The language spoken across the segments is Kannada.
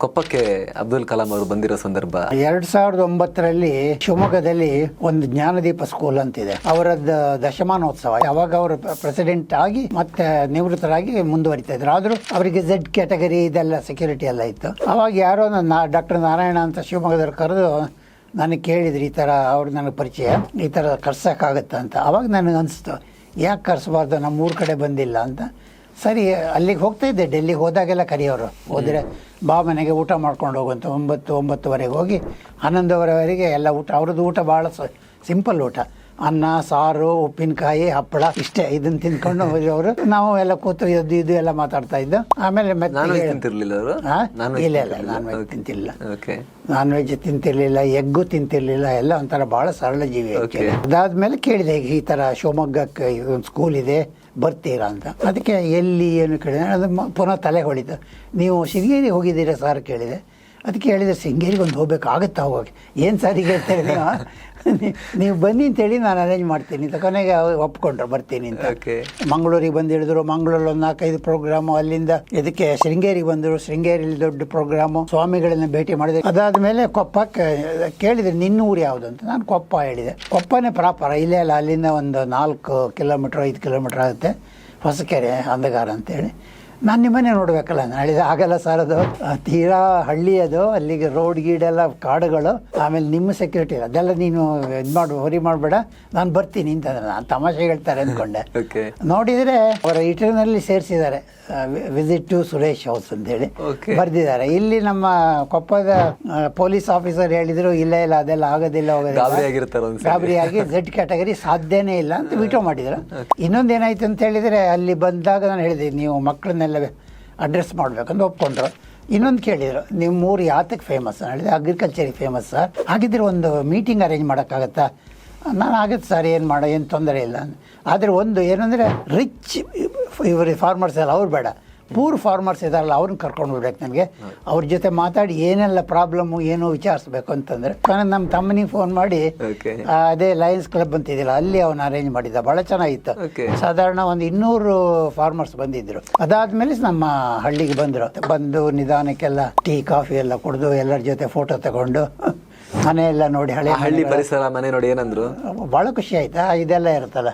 ಕೊಪ್ಪಕ್ಕೆ ಅಬ್ದುಲ್ ಕಲಾಂ ಅವರು ಬಂದಿರೋ ಸಂದರ್ಭ. ಎರಡ್ ಸಾವಿರದ ಒಂಬತ್ತರಲ್ಲಿ ಶಿವಮೊಗ್ಗದಲ್ಲಿ ಒಂದು ಜ್ಞಾನದೀಪ ಸ್ಕೂಲ್ ಅಂತಿದೆ. ಅವರದ್ದು ದಶಮಾನೋತ್ಸವ. ಅವಾಗ ಅವರು ಪ್ರೆಸಿಡೆಂಟ್ ಆಗಿ ಮತ್ತೆ ನಿವೃತ್ತರಾಗಿ ಮುಂದುವರಿತಾ ಇದ್ರು. ಆದ್ರೂ ಅವರಿಗೆ ಝೆಡ್ ಕ್ಯಾಟಗರಿ ಇದೆಲ್ಲ ಸೆಕ್ಯೂರಿಟಿ ಎಲ್ಲ ಇತ್ತು. ಅವಾಗ ಯಾರೋ ಡಾಕ್ಟರ್ ನಾರಾಯಣ ಅಂತ ಶಿವಮೊಗ್ಗದವ್ರು ಕರೆದು ನನಗೆ ಕೇಳಿದ್ರು, ಈ ಥರ ಅವ್ರು ನನಗೆ ಪರಿಚಯ. ಈ ಥರ ಕರ್ಸೋಕ್ಕಾಗತ್ತಾ? ಅಂತ. ಅವಾಗ ನನಗೆ ಅನಿಸ್ತು, ಯಾಕೆ ಕರ್ಸಬಾರ್ದು? ನಮ್ಮ ಊರ ಕಡೆ ಬಂದಿಲ್ಲ ಅಂತ. ಸರಿ ಅಲ್ಲಿಗೆ ಹೋಗ್ತಾ ಇದ್ದೆ. ಡೆಲ್ಲಿಗೆ ಹೋದಾಗೆಲ್ಲ ಕರೆಯೋರು ಹೋದರೆ ಬಾ ಮನೆಗೆ ಊಟ ಮಾಡ್ಕೊಂಡು ಹೋಗುವಂತ ಒಂಬತ್ತು ಒಂಬತ್ತುವರೆಗೆ ಹೋಗಿ ಹನ್ನೊಂದುವರೆವರೆಗೆ ಎಲ್ಲ ಊಟ ಅವ್ರದ್ದು ಊಟ ಭಾಳ ಸಿಂಪಲ್ ಊಟ. ಅನ್ನ ಸಾರು ಉಪ್ಪಿನಕಾಯಿ ಹಪ್ಪಳ ಇಷ್ಟೇ. ಇದನ್ನ ತಿನ್ಕೊಂಡು ಅವರು ನಾವು ಎಲ್ಲ ಕೂತು ಎದ್ದು ಇದು ಎಲ್ಲ ಮಾತಾಡ್ತಾ ಇದ್ದು. ಆಮೇಲೆ ತಿಂತಿರ್ಲಿಲ್ಲ ಅವರು? ನಾನ್ ಇಲ್ಲ ಇಲ್ಲ ನಾನ್ ವೆಜ್ ತಿಂತಿಲ್ಲ. ನಾನ್ ವೆಜ್ ತಿಂತಿರ್ಲಿಲ್ಲ ಎಗ್ಗು ತಿಂತಿರ್ಲಿಲ್ಲ ಎಲ್ಲ ಒಂಥರ ಬಹಳ ಸರಳ ಜೀವಿ. ಅದಾದ್ಮೇಲೆ ಕೇಳಿದೆ ಈ ತರ ಶಿವಮೊಗ್ಗಕ್ಕೆ ಒಂದು ಸ್ಕೂಲ್ ಇದೆ ಬರ್ತೀರಾ ಅಂತ. ಅದಕ್ಕೆ ಎಲ್ಲಿ ಏನು ಕೇಳಿದೆ ಅದು ಪುನಃ ತಲೆ ಹೊಳಿತು. ನೀವು ಶೃಂಗೇರಿ ಹೋಗಿದ್ದೀರಾ ಸರ್? ಕೇಳಿದೆ. ಅದಕ್ಕೆ ಹೇಳಿದೆ ಶೃಂಗೇರಿಗೆ ಒಂದು ಹೋಗ್ಬೇಕಾಗುತ್ತಾ ಹೋಗಿ ಏನು ಸರ್ ಈಗ ಹೇಳ್ತಾರೆ ನೀವು ನೀವು ಬನ್ನಿ ಅಂತೇಳಿ ನಾನು ಅರೇಂಜ್ ಮಾಡ್ತೀನಿ ಅಂತ ಕೊನೆಗೆ ಒಪ್ಕೊಂಡ್ರು ಬರ್ತೀನಿ ಅಂತ. ಮಂಗಳೂರಿಗೆ ಬಂದು ಹೇಳಿದ್ರು ಮಂಗಳೂರಲ್ಲಿ ಒಂದು ನಾಲ್ಕೈದು ಪ್ರೋಗ್ರಾಮು ಅಲ್ಲಿಂದ ಇದಕ್ಕೆ ಶೃಂಗೇರಿಗೆ ಬಂದರು ಶೃಂಗೇರಿಯಲ್ಲಿ ದೊಡ್ಡ ಪ್ರೋಗ್ರಾಮು ಸ್ವಾಮಿಗಳನ್ನ ಭೇಟಿ ಮಾಡಿದೆ ಅದಾದಮೇಲೆ ಕೊಪ್ಪಕ್ಕೆ ಕೇಳಿದ್ರೆ ನಿನ್ನ ಊರು ಯಾವುದು? ಅಂತ. ನಾನು ಕೊಪ್ಪ ಹೇಳಿದೆ. ಕೊಪ್ಪನೇ ಪ್ರಾಪರ ಇಲ್ಲೇ ಅಲ್ಲ ಅಲ್ಲಿಂದ ಒಂದು ನಾಲ್ಕು ಕಿಲೋಮೀಟ್ರ್ ಐದು ಕಿಲೋಮೀಟ್ರ್ ಆಗುತ್ತೆ ಹೊಸಕೆರೆ ಅಂಧಗಾರ ಅಂತೇಳಿ ನಾನು ನಿಮ್ಮನೆ ನೋಡಬೇಕಲ್ಲ ನಾನು ಹೇಳಿದೆ ಆಗಲ್ಲ ಸರ್ ಅದು ತೀರಾ ಹಳ್ಳಿ ಅದು ಅಲ್ಲಿಗೆ ರೋಡ್ ಗೀಡೆಲ್ಲ ಕಾಡುಗಳು ಆಮೇಲೆ ನಿಮ್ಮ ಸೆಕ್ಯೂರಿಟಿ ಅದೆಲ್ಲ ನೀನು ಇದು ಮಾಡು ಹೊರಿ ಮಾಡಬೇಡ. ನಾನು ಬರ್ತೀನಿ ಅಂತಂದ್ರೆ ನಾನು ತಮಾಷೆ ಹೇಳ್ತಾರೆ ಅಂದ್ಕೊಂಡೆ ನೋಡಿದರೆ ಅವರ ಇಟರ್ನಲ್ಲಿ ಸೇರಿಸಿದ್ದಾರೆ ವಿಸಿಟ್ ಟು ಸುರೇಶ್ ಹೌಸ್ ಅಂತ ಹೇಳಿ ಬರ್ದಿದ್ದಾರೆ. ಇಲ್ಲಿ ನಮ್ಮ ಕೊಪ್ಪದ ಪೊಲೀಸ್ ಆಫೀಸರ್ ಹೇಳಿದ್ರು ಇಲ್ಲ ಇಲ್ಲ ಅದೆಲ್ಲ ಆಗೋದಿಲ್ಲ ಗಾಬರಿ ಆಗಿ ಝೆಡ್ ಕ್ಯಾಟಗರಿ ಸಾಧ್ಯನೇ ಇಲ್ಲ ಅಂತ ವಿಟೋ ಮಾಡಿದ್ರು. ಇನ್ನೊಂದು ಏನಾಯ್ತು ಅಂತ ಹೇಳಿದ್ರೆ ಅಲ್ಲಿ ಬಂದಾಗ ನಾನು ಹೇಳಿದೆ ನೀವು ಮಕ್ಕಳನ್ನೆಲ್ಲ ಅಡ್ರೆಸ್ ಮಾಡಬೇಕಂತ ಒಪ್ಕೊಂಡ್ರು. ಇನ್ನೊಂದು ಕೇಳಿದರು ನಿಮ್ಮ ಊರು ಯಾತಕ್ಕೆ ಫೇಮಸ್ ಹೇಳಿದೆ ಅಗ್ರಿಕಲ್ಚರಿಗೆ ಫೇಮಸ್ ಸರ್ ಹಾಗಿದ್ರೆ ಒಂದು ಮೀಟಿಂಗ್ ಅರೇಂಜ್ ಮಾಡೋಕ್ಕಾಗತ್ತಾ? ನಾನು ಆಗುತ್ತೆ ಸರ್ ಏನು ಮಾಡೋ, ಏನು ತೊಂದರೆ ಇಲ್ಲ. ಆದರೆ ಒಂದು ಏನಂದರೆ ರಿಚ್ ಇವರು ಫಾರ್ಮರ್ಸ್ ಎಲ್ಲ ಅವ್ರು ಬೇಡ. ಪೂರ್ ಫಾರ್ಮರ್ಸ್ ಇದಾರಲ್ಲ ಅವ್ರನ್ನ ಕರ್ಕೊಂಡು ಹೋಗ್ಬೇಕು ನನಗೆ. ಅವ್ರ ಜೊತೆ ಮಾತಾಡಿ ಏನೆಲ್ಲ ಪ್ರಾಬ್ಲಮ್ಮು ಏನು ವಿಚಾರಿಸ್ಬೇಕು ಅಂತಂದರೆ ನಮ್ಮ ತಮ್ಮನಿಗೆ ಫೋನ್ ಮಾಡಿ ಅದೇ ಲಯನ್ಸ್ ಕ್ಲಬ್ ಅಂತಿದ್ದಿಲ್ಲ ಅಲ್ಲಿ ಅವನು ಅರೇಂಜ್ ಮಾಡಿದ್ದ ಭಾಳ ಚೆನ್ನಾಗಿತ್ತು. ಸಾಧಾರಣ ಒಂದು ಇನ್ನೂರು ಫಾರ್ಮರ್ಸ್ ಬಂದಿದ್ರು. ಅದಾದ್ಮೇಲೆ ನಮ್ಮ ಹಳ್ಳಿಗೆ ಬಂದರು. ಬಂದು ನಿಧಾನಕ್ಕೆಲ್ಲ ಟೀ ಕಾಫಿ ಎಲ್ಲ ಕುಡಿದು ಎಲ್ಲರ ಜೊತೆ ಫೋಟೋ ತಗೊಂಡು ಮನೆ ಎಲ್ಲ ನೋಡಿ ಹಳೆ ಹಳ್ಳಿ ಪರಿಸರ ಮನೆ ನೋಡಿ ಏನಂದ್ರು? ಭಾಳ ಖುಷಿ ಆಯ್ತಾ? ಇದೆಲ್ಲ ಇರುತ್ತಲ್ಲ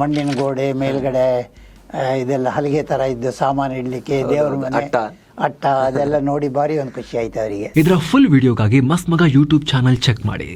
ಮಣ್ಣಿನ ಗೋಡೆ ಮೇಲ್ಗಡೆ ಇದೆಲ್ಲ ಹಲಿಗೆ ತರ ಇದ್ದು ಸಾಮಾನು ಇಡ್ಲಿಕ್ಕೆ ದೇವ್ರ ಮನೆ ಅಟ್ಟ. ಅಟ್ಟ ಅದೆಲ್ಲ ನೋಡಿ ಬಾರಿ ಒಂದು ಖುಷಿ ಆಯ್ತು ಅವರಿಗೆ. ಇದರ ಫುಲ್ ವಿಡಿಯೋಗಾಗಿ ಮಸ್ತ್ ಮಗ ಯೂಟ್ಯೂಬ್ ಚಾನಲ್ ಚೆಕ್ ಮಾಡಿ.